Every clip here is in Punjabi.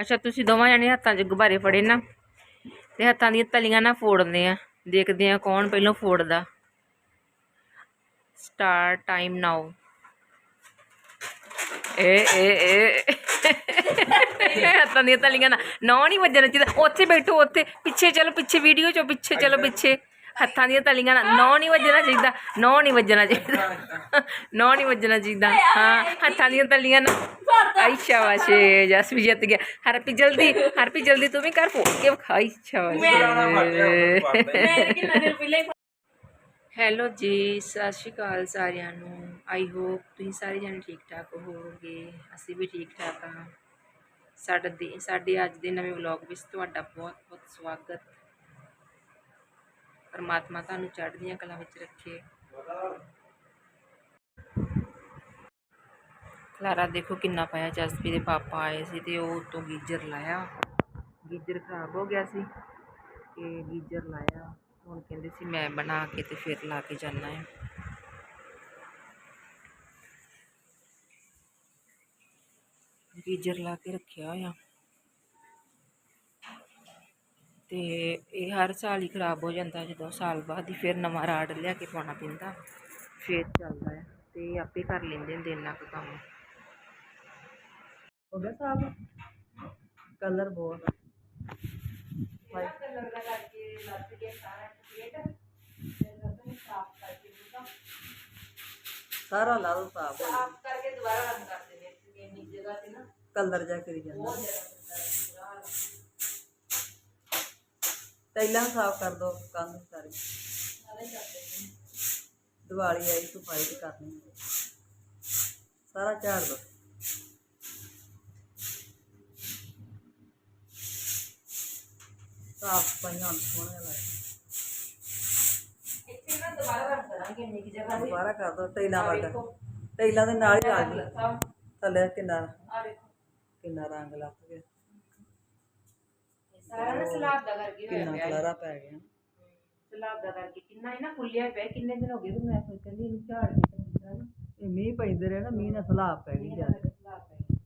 ਅੱਛਾ ਤੁਸੀਂ ਦੋਵਾਂ ਜਣੇ ਹੱਥਾਂ 'ਚ ਗੁਬਾਰੇ ਫੜੇ ਨਾ। ਤੇ ਹੱਥਾਂ ਦੀਆਂ ਤਲੀਆਂ ਨਾ ਫੋੜਦੇ ਆ। ਦੇਖਦੇ ਆ ਕੌਣ ਪਹਿਲਾਂ ਫੋੜਦਾ। ਸਟਾਰਟ ਟਾਈਮ ਨਾਓ ਏ ਏ ਏ। ਹੱਥਾਂ ਦੀਆਂ ਤਲੀਆਂ ਨਾ। ਨੌ ਨਹੀਂ ਵੱਜਣਾ ਚਾਹੀਦਾ। ਉੱਥੇ ਬੈਠੋ ਉੱਥੇ। ਪਿੱਛੇ ਚਲੋ ਪਿੱਛੇ ਵੀਡੀਓ ਚੋਂ ਪਿੱਛੇ ਚਲੋ ਪਿੱਛੇ। ਹੱਥਾਂ ਦੀਆਂ ਤਲੀਆਂ ਨਾ ਨੌ ਨਹੀਂ ਵੱਜਣਾ ਚਾਹੀਦਾ ਨੌ ਨਹੀਂ ਵੱਜਣਾ ਚਾਹੀਦਾ। ਨੌ ਨਹੀਂ ਵੱਜਣਾ ਚਾਹੀਦਾ ਹਾਂ ਹੱਥਾਂ ਦੀਆਂ ਤਲੀਆਂ ਨਾ ਆਈ ਸ਼ਾਬਾਸ਼ ਜਸ ਵੀ ਜਿੱਤ ਗਿਆ। ਹਰਪੀ ਜਲਦੀ ਹਰਪੀ ਜਲਦੀ ਤੂੰ ਵੀ ਕਰ ਫੋੜ ਕੇ ਖਾਈ ਹੀ ਹੈਲੋ ਜੀ ਸਤਿ ਸ਼੍ਰੀ ਅਕਾਲ ਸਾਰਿਆਂ ਨੂੰ। ਆਈ ਹੋਪ ਤੁਸੀਂ ਸਾਰੇ ਜਣੇ ਠੀਕ ਠਾਕ ਹੋਵੋਗੇ। ਅਸੀਂ ਵੀ ਠੀਕ ਠਾਕ ਹਾਂ। ਸਾਡੇ ਸਾਡੇ ਅੱਜ ਦੇ ਨਵੇਂ ਵਲੌਗ ਵਿੱਚ ਤੁਹਾਡਾ ਬਹੁਤ ਬਹੁਤ ਸਵਾਗਤ। ਪਰਮਾਤਮਾ ਤੁਹਾਨੂੰ ਚੜ੍ਹਦੀਆਂ ਕਲਾਂ ਵਿੱਚ ਰੱਖੇ। ਖਲਾਰਾ ਦੇਖੋ ਕਿੰਨਾ ਪਾਇਆ, ਜਸਪੀ ਦੇ ਪਾਪਾ ਆਏ ਸੀ ਤੇ ਉਹ ਉੱਤੋਂ ਗੀਜਰ ਲਾਇਆ। ਗੀਜਰ ਖਰਾਬ ਹੋ ਗਿਆ ਸੀ ਤੇ ਗੀਜਰ ਲਾਇਆ। ਹੁਣ ਕਹਿੰਦੇ ਸੀ, ਮੈਂ ਬਣਾ ਕੇ ਤੇ ਫਿਰ ਲਾ ਕੇ ਜਾਣਾ ਹੈ ਗੀਜਰ ਲਾ ਕੇ ਰੱਖਿਆ ਹੋਇਆ। ਤੇ ਇਹ ਹਰ ਸਾਲ ਹੀ ਖਰਾਬ ਹੋ ਜਾਂਦਾ ਜਦੋਂ ਸਾਲ ਬਾਅਦ ਹੀ ਫਿਰ ਨਵਾਂ ਰਾਡ ਲਿਆ ਕੇ ਪਾਉਣਾ ਪੈਂਦਾ। ਫਿਰ ਚੱਲਦਾ ਹੈ ਤੇ ਇਹ ਆਪੇ ਕਰ ਲੈਂਦੇ ਹੁੰਦੇ ਇੰਨਾ ਕੁ ਕੰਮ। ਹੋ ਗਿਆ ਸਾਹਬ ਕਲਰ ਬਹੁਤ ਆ। ਸਾਰਾ ਲਾ ਦੋ ਸਾਫ਼ ਹੋ ਸਾਫ਼ ਕਰਕੇ ਦੁਬਾਰਾ ਰੰਗ ਕਰ ਦੇਣੇ ਇੰਨੀ ਜਗ੍ਹਾ ਤੇ ਨਾ। ਕਲਰ ਜਾ ਕਰੀ ਜਾਂਦਾ। ਟੈਲਾਂ ਸਾਫ਼ ਕਰ ਦੋ ਕੰਧ ਸਾਰੀ ਦੀਵਾਲੀ ਆਈ ਸਫ਼ਾਈ ਤੇ ਕਰਨੀ ਹੈ। ਸਾਰਾ ਝਾੜ ਦੋ। ਸਾਫ਼ ਸਫਾਈਆਂ ਸੋਹਣੇ ਲੱਗਦੇ ਇੱਥੇ ਨਾ ਦੁਬਾਰਾ ਰੰਗ ਕਰਾਂਗੇ ਇੰਨੀ ਕੁ ਜਗ੍ਹਾ ਦੁਬਾਰਾ ਕਰ ਦੋ ਟੈਲਾਂ ਵਰਗਾ ਟੈਲਾਂ ਦੇ ਨਾਲ ਹੀ ਆ ਗਈ ਥੱਲੇ ਕਿੰਨਾ ਆ ਵੇਖੋ। ਕਿੰਨਾ ਰੰਗ ਲੱਗ ਗਿਆ। ਸਾਰਾ ਨਾ ਸਲਾਬ ਦਾ ਕਰਕੇ ਹੋਇਆ ਕਿੰਨਾ ਪਿਆ ਖਲਾਰਾ ਪੈ ਗਿਆ। ਸਲਾਬ ਦਾ ਕਰਕੇ ਕਿੰਨਾ ਇਹ ਨਾ ਫੁੱਲਿਆ ਪਿਆ ਕਿੰਨੇ ਦਿਨ ਹੋ ਗਏ ਤੇ ਮੈਂ ਸੋਚਦੀ ਇਹਨੂੰ ਝਾੜ ਕੇ ਚੰਗੀ ਤਰ੍ਹਾਂ ਨਾ। ਇਹ ਮੀਂਹ ਪੈਂਦੇ ਰਹੇ ਨਾ ਮੀਂਹ ਨਾਲ ਸਲਾਬ ਪੈ ਗਈ ਜਦ ਸਲਾਬ ਪੈ ਗਈ।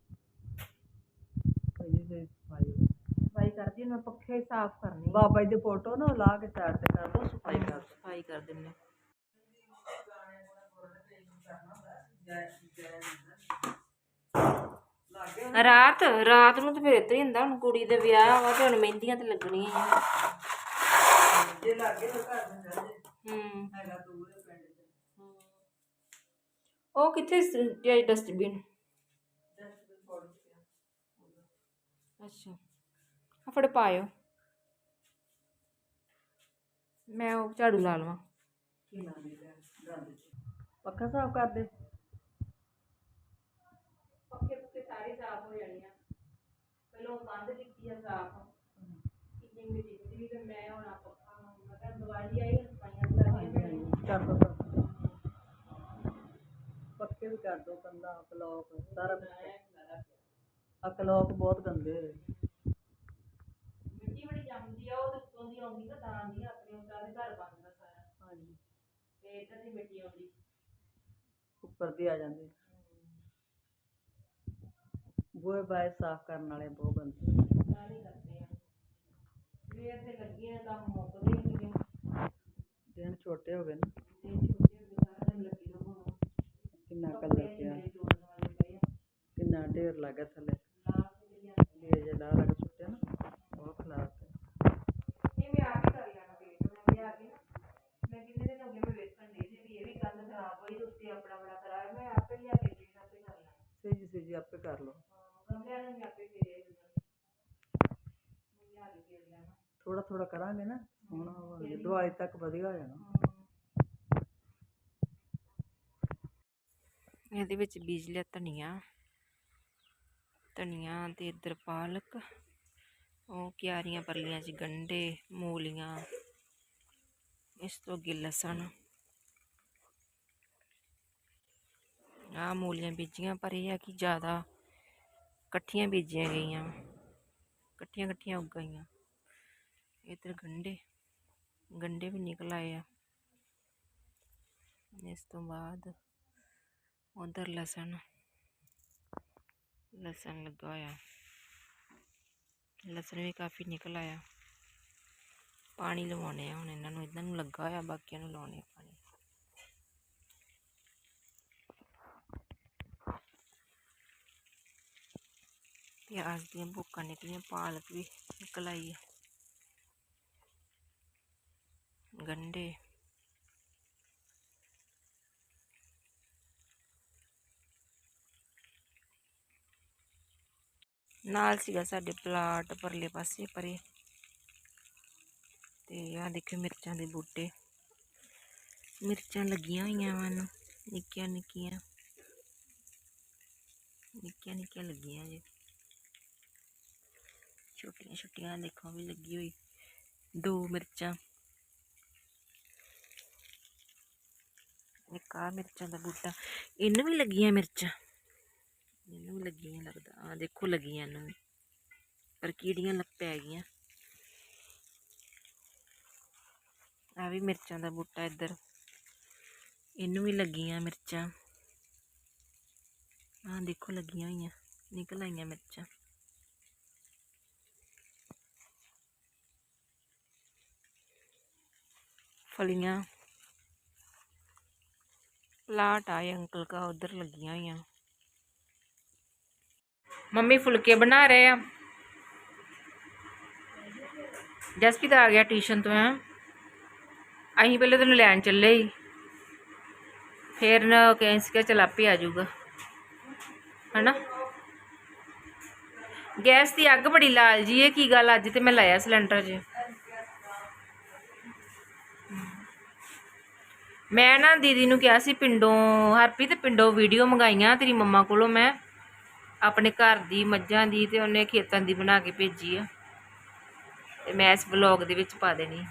ਪਹਿਲੀ ਤੇ ਸਫ਼ਾਈ ਹੋ ਗਈ। ਸਫ਼ਾਈ ਕਰਦੀ ਹਾਂ, ਮੈਂ ਪੱਖੇ ਸਾਫ਼ ਕਰਨੇ ਬਾਬਾ ਜੀ ਦੀ ਫੋਟੋ ਨਾ ਲਾ ਕੇ ਸਾਈਡ ਤੇ ਕਰ ਦੋ ਸਫ਼ਾਈ ਕਰ ਦੋ ਸਫ਼ਾਈ ਕਰ ਦਿੰਨੇ ਰਾਤ ਰਾਤ ਨੂੰ ਤਾਂ ਫਿਰ ਇੱਦਾਂ ਹੀ ਹੁੰਦਾ ਹੁਣ ਕੁੜੀ ਦੇ ਵਿਆਹ ਵਾ ਤੇ ਹੁਣ ਮਹਿੰਦੀਆਂ ਤੇ ਲੱਗਣੀਆਂ ਆ। ਜੇ ਲੱਗੇ ਤਾਂ ਘਰ ਦੇ ਜਾਂਦੇ ਹੂੰ। ਹੈਗਾ ਦੂਰ ਹੈ ਪਿੰਡ ਚ। ਉਹ ਕਿੱਥੇ ਡਸਟਬਿਨ ਅੱਛਾ। ਆ ਫੜ ਪਾਇਓ। ਮੈਂ ਉਹ ਝਾੜੂ ਲਾ ਲਵਾਂ। ਕੀ ਨਾਂ ਦੇ ਗੰਦ ਚ। ਪੱਖਾ ਸਾਫ਼ ਕਰ ਦੇ। ਪੱਕੇ ਪੁੱਕੇ ਸਾਰੇ ਸਾਫ਼ ਹੋ ਜਾਣੀਆਂ ਪਹਿਲਾਂ ਕੰਧ ਕੀਤੀ ਆ ਸਾਫ਼। ਕਿੰਨੀ ਮਿੱਟੀ ਮਿੱਟੀ ਤੇ ਮੈਂ ਹੁਣ ਆ ਪੱਖਾ ਮੈਂ ਕਿਹਾ ਦੀਵਾਲੀ ਆਈ ਸਫਾਈਆਂ ਕਰਾਂਗੇ ਕਰ ਦੋ ਕਰ। ਪੱਕੇ। ਵੀ ਕਰ ਦੋ ਕੰਦਾ ਕਲੋਕ ਸਾਰਾ ਕੁਛ। ਆ ਕਲੋਕ ਬਹੁਤ ਗੰਦੇ ਹੋਏ। ਮਿੱਟੀ ਬੜੀ ਜੰਮਦੀ ਆ ਉਹ ਉੱਤੋਂ ਦੀ ਆਉਂਦੀ ਤਾਂ ਤਾਂ ਆਉਂਦੀ ਆ ਆਪਣੇ ਉੱਤਾਂ ਦੇ ਘਰ ਬਣਦਾ ਸਾਰਾ। ਹਾਂਜੀ। ਤੇ ਇੱਧਰ ਦੀ ਮਿੱਟੀ ਆਉਂਦੀ। ਉੱਪਰ ਦੀ ਆ ਜਾਂਦੇ। ਬੂਹੇ ਬਾਏ ਸਾਫ਼ ਕਰਨ ਵਾਲੇ ਬਹੁਤ ਗੰਦੇ ਸਾਰੇ ਕਰਦੇ ਆ। ਸਵੇਰ ਦੇ ਲੱਗੇ ਆ ਕੰਮ ਮੁੱਕਦੇ ਹੀ ਨਹੀਂ ਦਿਨ ਛੋਟੇ ਹੋ ਗਏ ਨਾ। ਤੇ ਛੋਟੇ ਹੁੰਦੇ ਸਾਰਾ ਦਿਨ ਲੱਗੇ ਰਹੋ ਕਿੰਨਾ ਕਲਰ ਪਿਆ। ਜੋੜਨ ਵਾਲੇ ਪਏ ਆ। ਕਿੰਨਾ ਢੇਰ ਲੱਗਾ ਥੱਲੇ। ਲਾਸਟ ਜਿਹੜੀਆਂ ਇਹ ਜੇ ਲਾ ਲੱਗ ਸੁੱਟਿਆ ਨਾ ਬਹੁਤ ਖਲਾਰ ਪਿਆ ਇਹ ਮੈਂ ਆਪ ਹੀ ਕਰ ਲੈਣਾ ਪੇਟ ਮੈਂ ਲਿਆ ਕੇ ਨਾ। ਮੈਂ ਕਿੰਨੇ ਦਿਨ ਹੋ ਗਏ ਮੈਂ ਵੇਖਣ ਨਹੀਂ ਸੀ ਵੀ ਇਹ ਵੀ ਕੰਧ ਖਰਾਬ ਹੋਈ ਤੇ ਉੱਤੇ ਆਪਣਾ ਬੜਾ ਖਰਾਬ ਮੈਂ ਆਪੇ ਲਿਆ ਕੇ ਪੇਟ ਆਪੇ ਕਰ ਲੈਣਾ ਸਹੀ ਸਹੀ ਆਪੇ ਕਰ ਲਓ ਹਾਂ, ਗਮਲਿਆਂ ਨੂੰ ਮੈਂ ਆਪੇ ਫੇਰੇ ਮੈਂ ਲਿਆ ਕੇ ਫੇਰ ਲੈਣਾ ਥੋੜਾ ਥੋੜਾ ਕਰਾਂਗੇ ਨਾ ਸੋਹਣਾ ਹੋਵਾਂਗੇ ਦਿਵਾਲੀ ਤੱਕ ਵਧੀਆ ਹੋ ਜਾਣਾ। ਇਹਦੇ ਵਿੱਚ ਬੀਜ ਲਿਆ ਧਨੀਆ ਧਨੀਆ ਤੇ ਇੱਧਰ ਪਾਲਕ ਉਹ ਕਿਆਰੀਆਂ ਪਰਲੀਆਂ ਚ ਗੰਢੇ ਮੂਲੀਆਂ ਇਸ ਤੋਂ ਅੱਗੇ ਲਸਣ। ਆ ਮੂਲੀਆਂ ਬੀਜੀਆਂ ਪਰ ਇਹ ਆ ਕਿ ਜ਼ਿਆਦਾ ਇਕੱਠੀਆਂ ਬੀਜੀਆਂ ਗਈਆਂ। ਇਕੱਠੀਆਂ ਇਕੱਠੀਆਂ ਉੱਗ ਗਈਆਂ। ਇੱਧਰ ਗੰਢੇ ਗੰਢੇ ਵੀ ਨਿਕਲ ਆਏ ਆ। ਇਸ ਤੋਂ ਬਾਅਦ ਉਧਰ ਲਸਣ ਲਸਣ ਲੱਗਾ ਹੋਇਆ। ਲਸਣ ਵੀ ਕਾਫੀ ਨਿਕਲ ਆਇਆ। ਪਾਣੀ ਲਵਾਉਣੇ ਆ ਹੁਣ ਇਹਨਾਂ ਨੂੰ ਇਹਨਾਂ ਨੂੰ ਲੱਗਾ ਹੋਇਆ, ਬਾਕੀਆਂ ਨੂੰ ਲਾਉਣੇ ਆ ਪਾਣੀ। ਪਿਆਜ਼ ਦੀਆਂ ਭੁੱਕਾਂ ਨਿਕਲੀਆਂ, ਪਾਲਕ ਵੀ ਨਿਕਲ ਆਈ ਹੈ ਗੰਢੇ ਨਾਲ ਸੀਗਾ ਸਾਡੇ ਪਲਾਟ ਪਰਲੇ ਪਾਸੇ, ਪਰੇ। ਤੇ ਆ ਦੇਖੋ ਮਿਰਚਾਂ ਦੇ ਬੂਟੇ। ਮਿਰਚਾਂ ਲੱਗੀਆਂ ਹੋਈਆਂ ਹਨ ਨਿੱਕੀਆਂ ਨਿੱਕੀਆਂ। ਨਿੱਕੀਆਂ ਨਿੱਕੀਆਂ ਲੱਗੀਆਂ ਜੀ। ਛੋਟੀਆਂ ਛੋਟੀਆਂ ਦੇਖੋ ਵੀ ਲੱਗੀ ਹੋਈ। ਦੋ ਮਿਰਚਾਂ। ਇੱਕ ਆਹ ਮਿਰਚਾਂ ਦਾ ਬੂਟਾ। ਇਹਨੂੰ ਵੀ ਲੱਗੀਆਂ ਮਿਰਚਾਂ? ਇਹਨੂੰ ਵੀ ਲੱਗੀਆਂ ਲੱਗਦਾ। ਆ ਦੇਖੋ ਲੱਗੀਆਂ ਇਹਨੂੰ ਵੀ। ਪਰ ਕੀੜੀਆਂ ਲੱਗ ਪੈ ਗਈਆਂ। ਆ ਵੀ ਮਿਰਚਾਂ ਦਾ ਬੂਟਾ ਇੱਧਰ। ਇਹਨੂੰ ਵੀ ਲੱਗੀਆਂ ਮਿਰਚਾਂ। ਆ ਦੇਖੋ ਲੱਗੀਆਂ ਹੋਈਆਂ। ਨਿਕਲ ਆਈਆਂ ਮਿਰਚਾਂ। ਫਲੀਆਂ। ਪਲਾਟ ਆਏ ਅੰਕਲ ਕਾ ਉਧਰ ਲੱਗੀਆਂ ਹੋਈਆਂ ਮੰਮੀ ਫੁਲਕੇ ਬਣਾ ਰਹੇ ਆ ਜਸਪੀਤ ਆ ਗਿਆ ਟਿਊਸ਼ਨ ਤੋਂ ਆ ਅਸੀਂ ਪਹਿਲੇ ਤੈਨੂੰ ਲੈਣ ਚੱਲੇ ਹੀ ਫੇਰ ਨਾ ਕੈਂਸ ਕੇ ਚਲ ਆਪੇ ਆ ਜਾਊਗਾ ਹਨਾ ਗੈਸ ਦੀ ਅੱਗ ਬੜੀ ਲਾਲ ਜੀ ਇਹ ਕੀ ਗੱਲ ਅੱਜ ਤੇ ਮੈਂ ਲਾਇਆ ਸਿਲੰਡਰ 'ਚ ਮੈਂ ਨਾ ਦੀਦੀ ਨੂੰ ਕਿਹਾ ਸੀ ਪਿੰਡੋਂ, ਹਰਪ੍ਰੀਤ ਪਿੰਡੋਂ ਵੀਡੀਓ ਮੰਗਾਈਆਂ ਤੇਰੀ ਮੰਮਾ ਕੋਲੋਂ ਮੈਂ। ਆਪਣੇ ਘਰ ਦੀ ਮੱਝਾਂ ਦੀ ਤੇ ਉਹਨੇ ਖੇਤਾਂ ਦੀ ਬਣਾ ਕੇ ਭੇਜੀ ਆ। ਤੇ ਮੈਂ ਇਸ ਵਲੌਗ ਦੇ ਵਿੱਚ ਪਾ ਦੇਣੀ।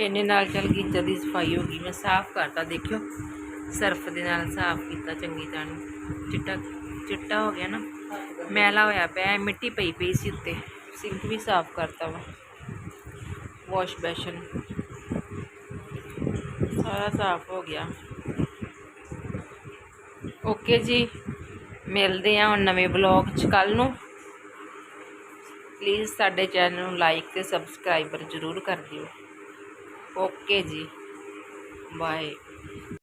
ਇਹਨੇ ਨਾਲ ਚੱਲ ਗੀਜ਼ਰ ਦੀ ਸਫ਼ਾਈ ਹੋ ਗਈ। ਮੈਂ ਸਾਫ਼ ਕਰਤਾ, ਦੇਖਿਓ। ਸਰਫ ਦੇ ਨਾਲ ਸਾਫ਼ ਕੀਤਾ ਚੰਗੀ ਤਰ੍ਹਾਂ ਚਿੱਟਾ ਚਿੱਟਾ ਹੋ ਗਿਆ ਨਾ, ਮੈਲਾ ਹੋਇਆ ਪਿਆ ਮਿੱਟੀ ਪਈ ਪਈ ਸੀ ਉੱਤੇ। ਸਿੰਕ ਵੀ ਸਾਫ਼ ਕਰਤਾ ਵਾ। ਵਾਸ਼ ਬੇਸ਼ਨ ਸਾਰਾ ਸਾਫ਼ ਹੋ ਗਿਆ। ਓਕੇ ਜੀ, ਮਿਲਦੇ ਹਾਂ ਹੁਣ ਨਵੇਂ ਬਲੌਗ 'ਚ ਕੱਲ ਨੂੰ। ਪਲੀਜ਼ ਸਾਡੇ ਚੈਨਲ ਨੂੰ ਲਾਈਕ ਤੇ ਸਬਸਕ੍ਰਾਈਬਰ ਜ਼ਰੂਰ ਕਰ ਦਿਓ। ਓਕੇ ਜੀ ਬਾਏ